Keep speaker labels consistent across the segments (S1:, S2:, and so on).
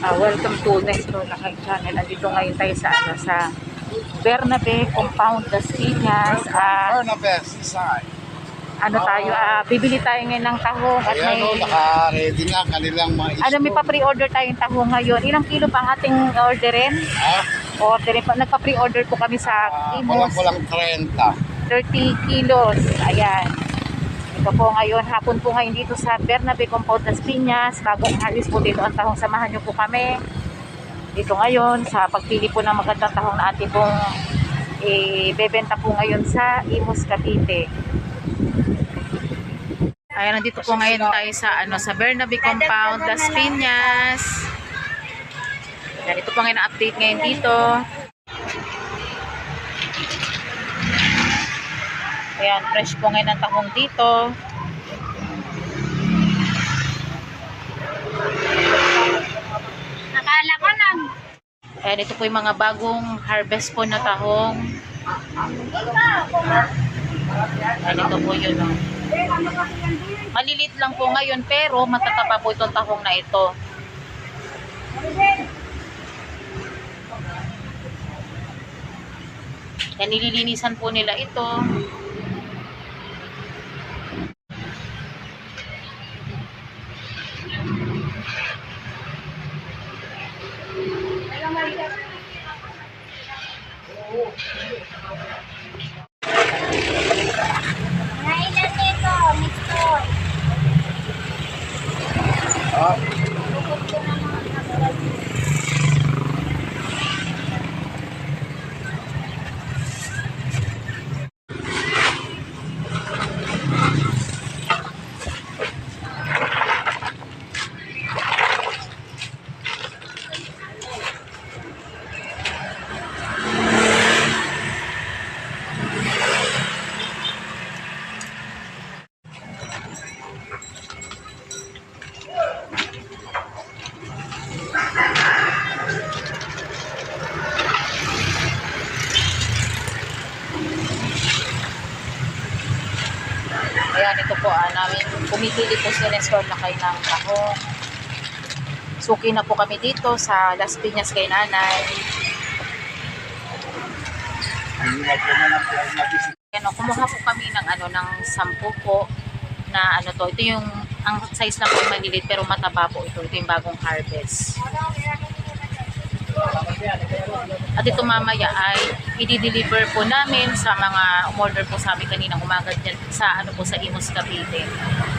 S1: Ah, welcome to Next Door na kay channel. Andito ngayon tayo sa ano sa Bernabe Compound Las Piñas. Ah,
S2: Barnabas, side.
S1: ano tayo, ah, bibili tayo ngayon ng tahong at
S2: Ayan
S1: may
S2: naka-ready na ang kanilang mga
S1: ano may pa-pre-order tayong tahong ngayon. Ilang kilo pa ang ating orderin?
S2: Ha?
S1: Orderin pa. Nagpa-pre-order po kami sa
S2: Ah,
S1: Imos.
S2: Walang-walang 30.
S1: 30 kilos. Ayan. Ito po ngayon, hapon po ngayon dito sa Bernabe Compound Las Piñas. Bagong halis po dito ang tahong. Samahan niyo po kami dito ngayon sa pagpili po ng magandang tahong na ating pong ibebenta po ngayon sa Imos, Cavite. Ayan, nandito po ngayon tayo sa ano sa Bernabe Compound Las Piñas. Ayan, ito po ngayon ang update ngayon dito. Ayan, fresh po ngayon ang tahong dito.
S3: Nakala ko lang.
S1: Ayan, ito po yung mga bagong harvest po na tahong. Ayan, ito po yun. Oh. Malilit lang po ngayon pero matataba po itong tahong na ito. Yan, nililinisan po nila ito.
S3: Nailan nito, Mr.
S2: Ha?
S3: Bukod ko na mga nagalal.
S1: Ah, namin pumipili po si Nestor na kayo ng tahong. Suki na po kami dito sa Las Piñas kay nanay. Ano, kumuha po kami ng ano ng sampu po na ano to. Ito yung ang size lang po yung maliliit pero mataba po ito. Ito yung bagong harvest. At ito mamaya ay i-deliver po namin sa mga umorder po sa amin kaninang umaga dyan sa ano po sa Imos Cavite.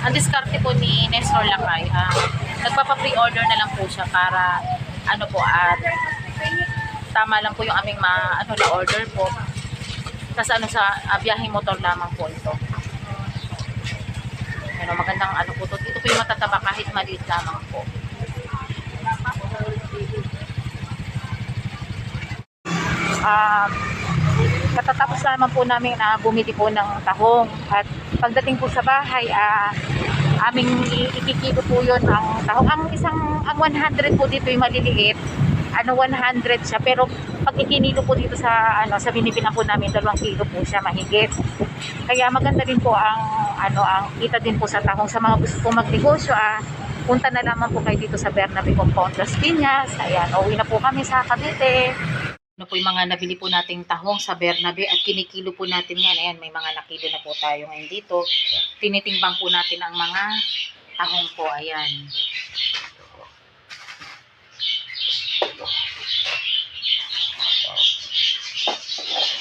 S1: Ang diskarte po ni Nestor Lakay, ah, nagpapa-pre-order na lang po siya para ano po at tama lang po yung aming ma, ano na order po. Tapos ano sa uh, biyaheng motor lamang po ito. Pero magandang ano po to. Ito po yung matataba kahit maliit lamang po. Um, katatapos naman po namin na bumili po ng tahong. At pagdating po sa bahay ah aming ikikilo po yun ang tahong. Ang isang ang 100 po dito yung maliliit. Ano 100 siya. Pero pag ikinilo po dito sa ano sa binibilang po namin 2 kilo po siya mahigit. Kaya maganda din po ang ano ang kita din po sa tahong. Sa mga gusto po magnegosyo ah punta na lamang po kayo dito sa Bernabe Compound Las Piñas. Ayan uwi na po kami sa Cavite ano po yung mga nabili po nating tahong sa Bernabe at kinikilo po natin yan. Ayan, may mga nakilo na po tayo ngayon dito. Tinitimbang po natin ang mga tahong po. Ayan. Thank you.